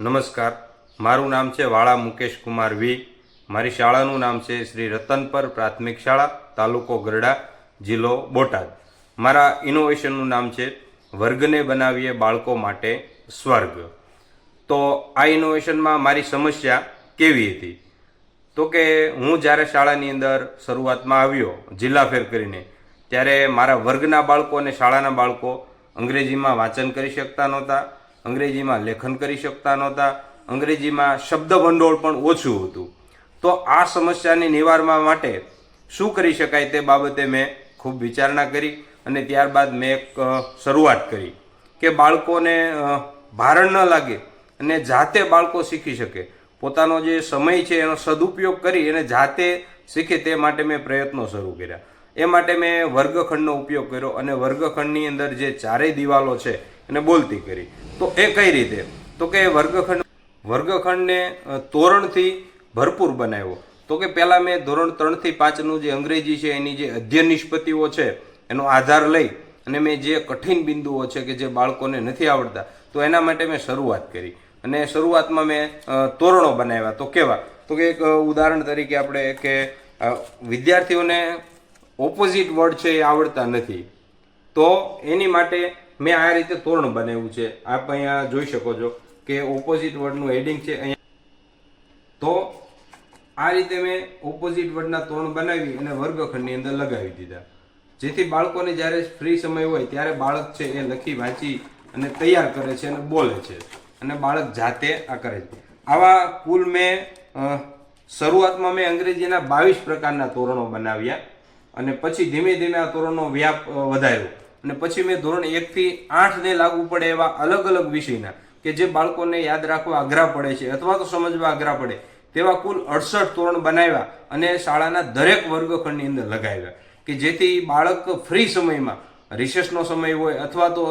નમસ્કાર. મારું નામ છે વાળા મુકેશ કુમાર વી. મારી શાળાનું નામ છે શ્રી રતનપર પ્રાથમિક શાળા, તાલુકો ગરડા, જિલ્લો બોટાદ. મારા ઇનોવેશનનું નામ છે વર્ગને બનાવીએ બાળકો માટે સ્વર્ગ. તો આ ઇનોવેશનમાં મારી સમસ્યા કેવી હતી? તો કે હું જ્યારે શાળાની અંદર શરૂઆતમાં આવ્યો, જિલ્લા ફેર કરીને, ત્યારે મારા વર્ગના બાળકો અને શાળાના બાળકો અંગ્રેજીમાં વાંચન કરી શકતા નહોતા. અંગ્રેજીમાં લેખન કરી શકતા નહોતા, અંગ્રેજીમાં શબ્દ ભંડોળ પણ ઓછું હતું. તો આ સમસ્યાને નિવારવા માટે શું કરી શકાય તે બાબતે મેં ખૂબ વિચારણા કરી અને ત્યારબાદ મેં એક શરૂઆત કરી કે બાળકોને ભારણ ન લાગે અને જાતે બાળકો શીખી શકે. પોતાનો જે સમય છે એનો સદુપયોગ કરી અને જાતે શીખે તે માટે મેં પ્રયત્નો શરૂ કર્યા. એ માટે મેં વર્ગખંડનો ઉપયોગ કર્યો અને વર્ગખંડની અંદર જે ચારેય દિવાલો છે એને બોલતી કરી. તો એ કઈ રીતે? તો કે વર્ગખંડ વર્ગખંડને તોરણથી ભરપૂર બનાવ્યો. તો કે પહેલાં મેં ધોરણ ત્રણથી પાંચનું જે અંગ્રેજી છે, એની જે અધ્યયન નિષ્પત્તિઓ છે, એનો આધાર લઈ અને મેં જે કઠિન બિંદુઓ છે કે જે બાળકોને નથી આવડતા, તો એના માટે મેં શરૂઆત કરી. અને શરૂઆતમાં મેં તોરણો બનાવ્યા. તો કેવા? તો કે એક ઉદાહરણ તરીકે આપણે કે વિદ્યાર્થીઓને ઓપોઝિટ વર્ડ છે એ આવડતા નથી. તો એની માટે મેં આ રીતે તોરણ બનાવ્યું છે. આપ અહીંયા જોઈ શકો છો કે ઓપોઝિટ વર્ડનું હેડિંગ છે અહીંયા. તો આ રીતે મેં ઓપોઝિટ વર્ડના તોરણ બનાવી અને વર્ગખંડની અંદર લગાવી દીધા. જેથી બાળકોને જ્યારે ફ્રી સમય હોય ત્યારે બાળક છે એ લખી, વાંચી અને તૈયાર કરે છે અને બોલે છે. અને બાળક જાતે આ કરે છે. આવા કુલ મેં શરૂઆતમાં મેં અંગ્રેજીના બાવીસ પ્રકારના તોરણો બનાવ્યા અને પછી ધીમે ધીમે આ તોરણનો વ્યાપ વધાર્યો. અને પછી મેં ધોરણ એકથી આઠને લાગુ પડે એવા અલગ અલગ વિષયના, કે જે બાળકોને યાદ રાખવા આગ્રહ પડે છે અથવા તો સમજવા આગ્રહ પડે, તેવા કુલ અડસઠ તોરણ બનાવ્યા અને શાળાના દરેક વર્ગખંડની અંદર લગાવ્યા, કે જેથી બાળક ફ્રી સમયમાં રિસેસનો સમય હોય અથવા તો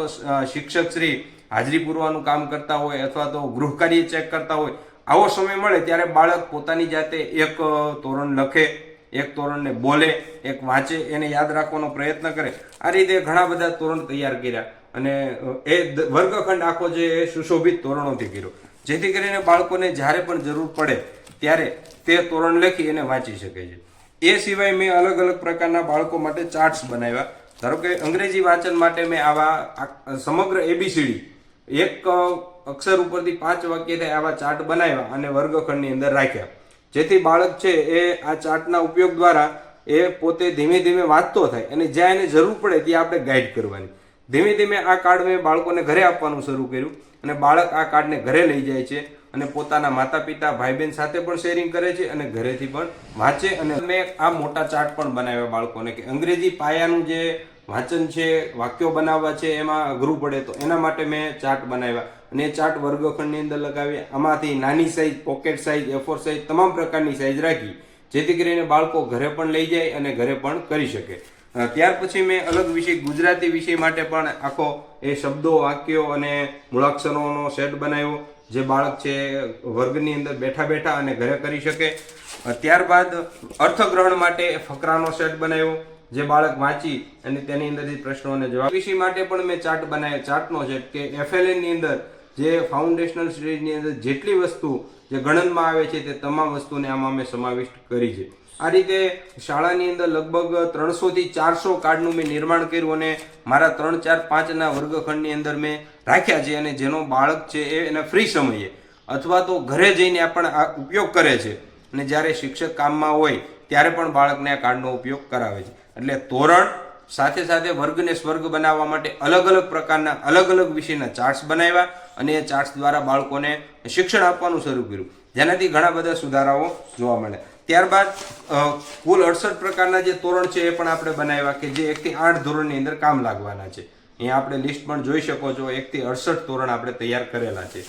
શિક્ષક શ્રી હાજરી પૂરવાનું કામ કરતા હોય અથવા તો ગૃહ કાર્ય ચેક કરતા હોય, આવો સમય મળે ત્યારે બાળક પોતાની જાતે એક તોરણ લખે એક તોરણને બોલે, એક વાંચે, એને યાદ રાખવાનો પ્રયત્ન કરે. આ રીતે ઘણા બધા તોરણ તૈયાર કર્યા અને એ વર્ગખંડ આખો જે એ સુશોભિત તોરણોથી કર્યો. જેથી કરીને બાળકોને જ્યારે પણ જરૂર પડે ત્યારે તે તોરણ લખી એને વાંચી શકે છે. એ સિવાય મેં અલગ અલગ પ્રકારના બાળકો માટે ચાર્ટ્સ બનાવ્યા. ધારો કે અંગ્રેજી વાંચન માટે મેં આવા સમગ્ર એબીસીડી એક અક્ષર ઉપરથી પાંચ વાક્ય થાય આવા ચાર્ટ બનાવ્યા અને વર્ગખંડની અંદર રાખ્યા. જેથી બાળક છે એ આ ચાર્ટના ઉપયોગ દ્વારા એ પોતે ધીમે ધીમે વાંચતો થાય અને જ્યાં એને જરૂર પડે ત્યાં આપણે ગાઈડ કરવાની. ધીમે ધીમે આ કાર્ડ મેં બાળકોને ઘરે આપવાનું શરૂ કર્યું અને બાળક આ કાર્ડને ઘરે લઈ જાય છે અને પોતાના માતા પિતા ભાઈ બહેન સાથે પણ શેરિંગ કરે છે અને ઘરેથી પણ વાંચે અને મેં આ મોટા ચાર્ટ પણ બનાવ્યા બાળકોને કે અંગ્રેજી પાયાનું જે વાંચન છે, વાક્યો બનાવવા છે, એમાં અઘરું પડે તો એના માટે મેં ચાર્ટ બનાવ્યા. અને એ ચાર્ટ વર્ગખંડની અંદર લગાવ્યા આમાંથી નાની size pocket size A four size તમામ પ્રકારની સાઇઝ રાખી, જેથી કરીને બાળકો ઘરે પણ લઈ જાય અને ઘરે પણ કરી શકે. ત્યાર પછી મેં અલગ વિષય, ગુજરાતી વિષય માટે પણ આખો એ શબ્દો, વાક્યો અને મૂળાક્ષરોનો સેટ બનાવ્યો, જે બાળક છે વર્ગની અંદર બેઠા બેઠા અને ઘરે કરી શકે. ત્યારબાદ અર્થગ્રહણ માટે ફકરાનો સેટ બનાવ્યો. જે બાળક વાંચી અને તેની અંદરથી પ્રશ્નોને જવાબ વિષય માટે પણ મેં ચાર્ટ બનાવ્યો. ચાર્ટનો છે કે એફએલએનની અંદર જે ફાઉન્ડેશનલ સ્ટેજની અંદર જેટલી વસ્તુ જે ગણનમાં આવે છે તે તમામ વસ્તુને આમાં મેં સમાવિષ્ટ કરી છે. આ રીતે શાળાની અંદર લગભગ ત્રણસોથી ચારસો કાર્ડનું મેં નિર્માણ કર્યું અને મારા ત્રણ, ચાર, પાંચના વર્ગખંડની અંદર મેં રાખ્યા છે અને જેનો બાળક છે એ એના ફ્રી સમયે અથવા તો ઘરે જઈને પણ આ ઉપયોગ કરે છે. અને જ્યારે શિક્ષક કામમાં હોય ત્યારે પણ બાળકને આ કાર્ડનો ઉપયોગ કરાવે છે. એટલે તોરણ સાથે સાથે વર્ગને સ્વર્ગ બનાવવા માટે અલગ અલગ પ્રકારના અલગ અલગ વિષયના ચાર્ટ્સ બનાવ્યા અને એ ચાર્ટ્સ દ્વારા બાળકોને શિક્ષણ આપવાનું શરૂ કર્યું. જેનાથી ઘણા બધા સુધારાઓ જોવા મળે ત્યારબાદ કુલ અડસઠ પ્રકારના જે તોરણ છે એ પણ આપણે બનાવ્યા કે જે એકથી આઠ ધોરણની અંદર કામ લાગવાના છે. અહીંયા આપણે લિસ્ટ પણ જોઈ શકો છો એકથી અડસઠ તોરણ આપણે તૈયાર કરેલા છે.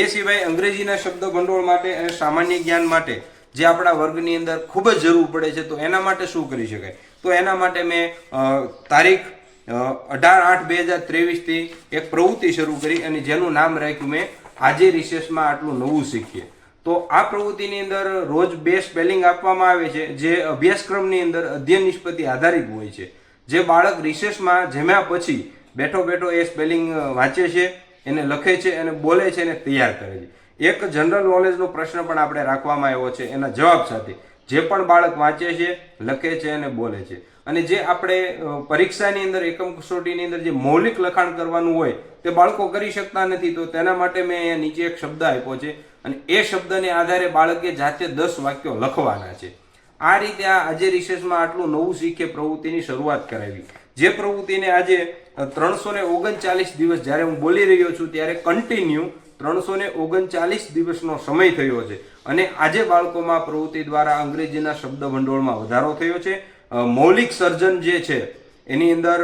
એ સિવાય અંગ્રેજીના શબ્દ ભંડોળ માટે અને સામાન્ય જ્ઞાન માટે જે આપણા વર્ગની અંદર ખૂબ જ જરૂર પડે છે, તો એના માટે શું કરી શકાય? તો એના માટે મેં તારીખ અઢાર આઠ બે હજાર ત્રેવીસથી એક પ્રવૃત્તિ શરૂ કરી અને જેનું નામ રાખ્યું મેં, આજે રિસેસમાં આટલું નવું શીખીએ. તો આ પ્રવૃત્તિની અંદર રોજ બે સ્પેલિંગ આપવામાં આવે છે, જે અભ્યાસક્રમની અંદર અધ્યયન નિષ્પત્તિ આધારિત હોય છે. જે બાળક રિસેસમાં જમ્યા પછી બેઠો બેઠો એ સ્પેલિંગ વાંચે છે, એને લખે છે અને બોલે છે અને તૈયાર કરે છે. એક જનરલ નોલેજનો પ્રશ્ન પણ આપણે રાખવામાં આવ્યો છે, એના જવાબ સાથે. જે પણ બાળક વાંચે છે, લખે છે અને બોલે છે. અને જે આપણે પરીક્ષાની અંદર, એકમ કસોટીની અંદર જે મૌલિક લખાણ કરવાનું હોય, તે બાળકો કરી શકતા નથી. તો તેના માટે મેં અહીંયા નીચે એક શબ્દ આપ્યો છે. અને એ શબ્દને આધારે બાળકે જાતે દસ વાક્યો લખવાના છે. આ રીતે આ આજે રિસેસમાં આટલું નવું શીખે પ્રવૃત્તિની શરૂઆત કરાવી. જે પ્રવૃત્તિને આજે ત્રણસો ને ઓગણચાલીસ દિવસ જ્યારે હું બોલી રહ્યો છું, ત્યારે કન્ટિન્યુ ત્રણસો ને ઓગણચાલીસ દિવસનો સમય થયો છે અને આજે બાળકોમાં પ્રવૃત્તિ દ્વારા અંગ્રેજીના શબ્દ ભંડોળમાં વધારો થયો છે. મૌલિક સર્જન જે છે, એની અંદર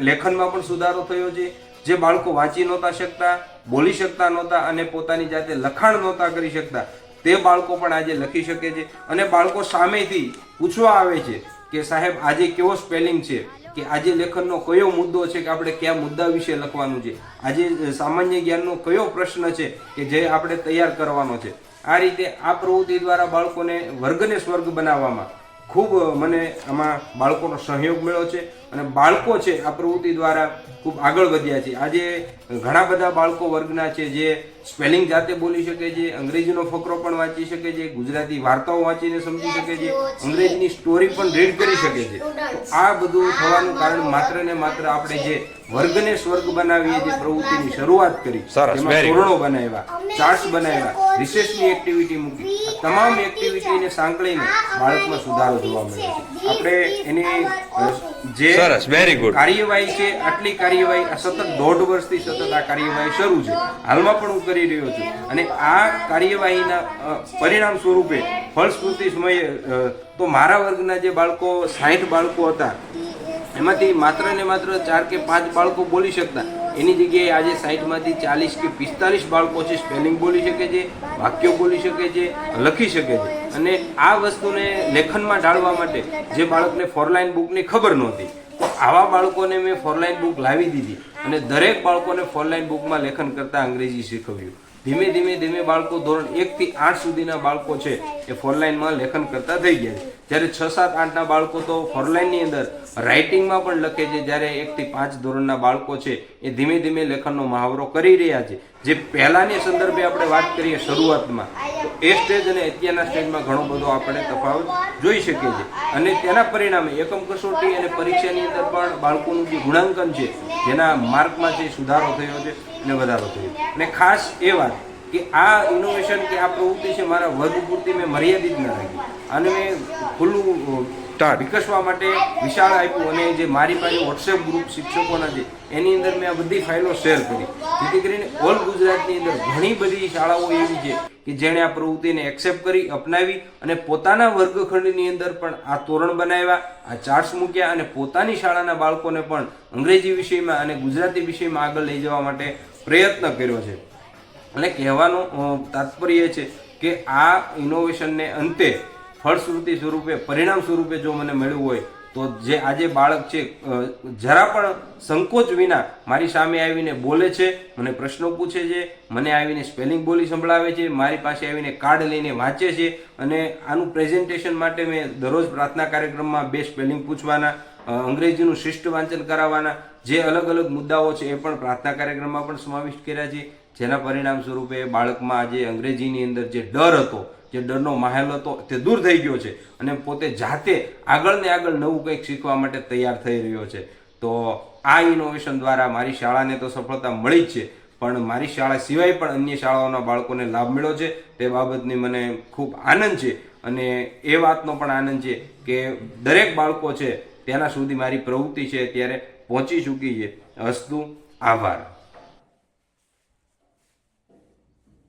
લેખનમાં પણ સુધારો થયો છે. જે બાળકો વાંચી નહોતા શકતા, બોલી શકતા નહોતા અને પોતાની જાતે લખાણ નહોતા કરી શકતા, તે બાળકો પણ આજે લખી શકે છે. અને બાળકો સામેથી પૂછવા આવે છે કે સાહેબ, આજે કેવો સ્પેલિંગ છે? કે આજે લેખનનો કયો મુદ્દો છે કે આપણે કયા મુદ્દા વિશે લખવાનું છે? આજે સામાન્ય જ્ઞાનનો કયો પ્રશ્ન છે કે જે આપણે તૈયાર કરવાનો છે? આ રીતે આ પ્રવૃત્તિ દ્વારા બાળકોને વર્ગને સ્વર્ગ બનાવવામાં ખૂબ મને આમાં બાળકોનો સહયોગ મળ્યો છે અને બાળકો છે આ પ્રવૃત્તિ દ્વારા ખૂબ આગળ વધ્યા છે. આજે ઘણા બધા બાળકો વર્ગના છે જે સ્પેલિંગ જાતે બોલી શકે છે અંગ્રેજીનો ફકરો પણ વાંચી શકે છે ગુજરાતી વાર્તાઓ વાંચીને સમજી શકે છે અંગ્રેજીની સ્ટોરી પણ રીડ કરી શકે છે. આ બધું થવાનું કારણ માત્ર ને માત્ર આપણે જે વર્ગને સ્વર્ગ બનાવીએ જે પ્રવૃત્તિની શરૂઆત કરી તેમાં ધોરણો બનાવ્યા ચાર્ટ્સ બનાવ્યા રિસેસની એક્ટિવિટી મૂકી તમામ એક્ટિવિટીને સાંકળીને બાળકમાં સુધારો જોવા મળે છે. આપણે એની જે સરસ વેરી ગુડ કાર્યવાહી છે આટલી કાર્યવાહી સતત દોઢ વર્ષથી સતત આ કાર્યવાહી શરૂ છે. હાલમાં પણ હું કરી રહ્યો છું. અને આ કાર્યવાહીના પરિણામ સ્વરૂપે ફળશ્રુતિ સમયે તો મારા વર્ગના જે બાળકો, સાઠ બાળકો હતા, એમાંથી માત્ર ને માત્ર ચાર કે પાંચ બાળકો બોલી શકતા. એની જગ્યાએ આજે સાઈઠમાંથી ચાલીસ કે પિસ્તાલીસ બાળકો છે, સ્પેલિંગ બોલી શકે છે, વાક્યો બોલી શકે છે, લખી શકે છે. અને આ વસ્તુને લેખનમાં ઢાળવા માટે જે બાળકને ફોરલાઈન બુકની ખબર નહોતી. આવા બાળકોને મેં ફોરલાઇન બુક લાવી દીધી અને દરેક બાળકોને ફોરલાઇન બુકમાં લેખન કરતા અંગ્રેજી શીખવ્યું. ધીમે ધીમે ધીમે બાળકો ધોરણ એક થી આઠ સુધીના બાળકો છે એ ફોરલાઇનમાં લેખન કરતા થઈ ગયા છે. જ્યારે છ સાત આઠના બાળકો તો ફોરલાઇનની અંદર રાઇટિંગમાં પણ લખે છે. જ્યારે એક થી પાંચ ધોરણના બાળકો છે એ ધીમે ધીમે લેખનનો મહાવરો કરી રહ્યા છે. જે પહેલાની સંદર્ભે આપણે વાત કરીએ શરૂઆતમાં. એ સ્ટેજ અને અત્યારના સ્ટેજમાં ઘણો બધો આપણે તફાવત જોઈ શકીએ છીએ. અને તેના પરિણામે એકમ કસોટી અને પરીક્ષાની અંદર પણ બાળકોનું જે ગુણાંકન છે, જેના માર્કમાં જે સુધારો થયો છે અને વધારો થયો અને ખાસ એ વાત કે આ ઇનોવેશન કે આ પ્રવૃત્તિ છે મારા વર્ગ પૂરતી મેં મર્યાદિત ન રાખી. અને મેં ખુલ્લું વિકસવા માટે વિશાળ આપ્યું અને જે મારી પાસે વોટ્સએપ ગ્રુપ શિક્ષકોના છે એની અંદર મેં આ બધી ફાઇલો શેર કરી. જેથી કરીને ઓલ ગુજરાતની અંદર ઘણી બધી શાળાઓ એવી છે કે જેણે આ પ્રવૃત્તિને એક્સેપ્ટ કરી, અપનાવી અને પોતાના વર્ગખંડની અંદર પણ આ તોરણ બનાવ્યા, આ ચાર્ટ્સ મૂક્યા અને પોતાની શાળાના બાળકોને પણ અંગ્રેજી વિષયમાં અને ગુજરાતી વિષયમાં આગળ લઈ જવા માટે પ્રયત્ન કર્યો છે. એટલે કહેવાનું તાત્પર્ય છે કે આ ઇનોવેશનને અંતે ફળશ્રુતિ સ્વરૂપે, પરિણામ સ્વરૂપે જો મને મળ્યું હોય, તો જે આજે બાળક છે જરા પણ સંકોચ વિના મારી સામે આવીને બોલે છે, મને પ્રશ્નો પૂછે છે, મને આવીને સ્પેલિંગ બોલી સંભળાવે છે, મારી પાસે આવીને કાર્ડ લઈને વાંચે છે અને આનું પ્રેઝન્ટેશન માટે મેં દરરોજ પ્રાર્થના કાર્યક્રમમાં બે સ્પેલિંગ પૂછવાના અંગ્રેજીનું શિષ્ટ વાંચન કરાવવાના જે અલગ અલગ મુદ્દાઓ છે એ પણ પ્રાર્થના કાર્યક્રમમાં પણ સમાવિષ્ટ કર્યા છે. જેના પરિણામ સ્વરૂપે બાળકમાં આજે અંગ્રેજીની અંદર જે ડર હતો, જે ડરનો માહેલ હતો, તે દૂર થઈ ગયો છે અને પોતે જાતે આગળ ને આગળ નવું કંઈક શીખવા માટે તૈયાર થઈ રહ્યો છે. તો આ ઇનોવેશન દ્વારા મારી શાળાને તો સફળતા મળી જ છે, પણ મારી શાળા સિવાય પણ અન્ય શાળાઓના બાળકોને લાભ મળ્યો છે. તે બાબતની મને ખૂબ આનંદ છે અને એ વાતનો પણ આનંદ છે કે દરેક બાળકો છે તેના સુધી મારી પ્રવૃત્તિ છે અત્યારે પહોંચી ચૂકી છે. અસ્તુ આભાર.